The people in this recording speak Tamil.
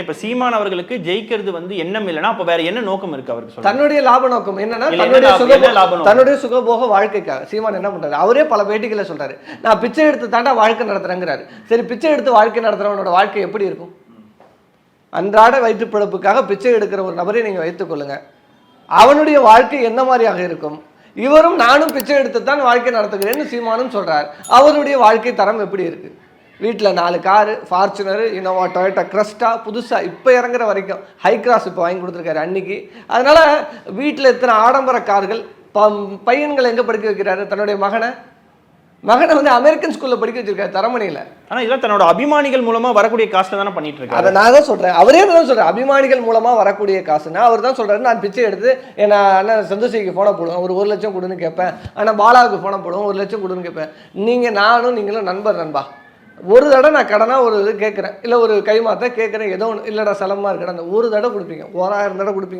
இப்ப சீமான் அவர்களுக்கு ஜெயிக்கிறது வந்து எண்ணம் இல்லைன்னா அப்ப வேற என்ன நோக்கம் இருக்கு அவருக்கு தன்னுடைய லாப நோக்கம் என்னன்னா? தன்னுடைய சுகபோக வாழ்க்கைக்காக. சீமான் என்ன பண்றாரு? அவரே பல பேட்டிகளை சொல்றாரு நான் பிச்சை எடுத்து தாண்டா வாழ்க்கை நடத்துறேங்கிறாரு. சரி பிச்சை எடுத்து வாழ்க்கை நடத்துறவனோட வாழ்க்கை எப்படி இருக்கும்? அன்றாட வயிற்று பிழப்புக்காக பிச்சை எடுக்கிற ஒரு நபரை நீங்க வைத்துக் கொள்ளுங்க. அவனுடைய வாழ்க்கை என்ன மாதிரியாக இருக்கும்? இவரும் நானும் பிச்சை எடுத்து தான் வாழ்க்கை நடத்துகிறேன்னு சீமானும் சொல்றார். அவருடைய வாழ்க்கை தரம் எப்படி இருக்கு? வீட்டில் நாலு car Fortuner Innova Toyota Crysta புதுசாக இப்போ இறங்குற வரைக்கும் ஹை கிராஸ் இப்போ வாங்கி கொடுத்துருக்காரு அன்னைக்கு. அதனால வீட்டில் எத்தனை ஆடம்பர கார்கள் பையன்களை எங்கே படிக்க வைக்கிறாரு? தன்னுடைய மகனை. மகனை வந்து அமெரிக்கன் ஸ்கூலில் படிக்க வச்சிருக்காரு தரமணியில். ஆனா இதெல்லாம் தன்னோட அபிமானிகள் மூலமா வரக்கூடிய காசுல தானே பண்ணிட்டு அதை இருக்காரு நான் தான் சொல்றேன். அவரே தான் சொல்றேன் அபிமானிகள் மூலமா வரக்கூடிய காசுன்னா அவர் தான் சொல்றாரு நான் பிச்சை எடுத்து என்ன அண்ணன் சந்தோஷிக்கு போன போடுவேன். ஒரு ஒரு லட்சம் கொடுன்னு கேட்பேன். ஆனால் பாலாவுக்கு போன போடுவேன். ஒரு லட்சம் கொடுன்னு கேட்பேன். நீங்க நானும் நீங்களும் நண்பர் நண்பா. ஒரு தடவை நான் கடனாக ஒரு இது கேட்குறேன் இல்லை ஒரு கைமாத்த கேட்குறேன் ஏதோ ஒன்று இல்லைடா சலமாக இருக்கடா அந்த ஒரு தடவை கொடுப்பீங்க. ஓராயிரம் தடவை கொடுப்பீங்க.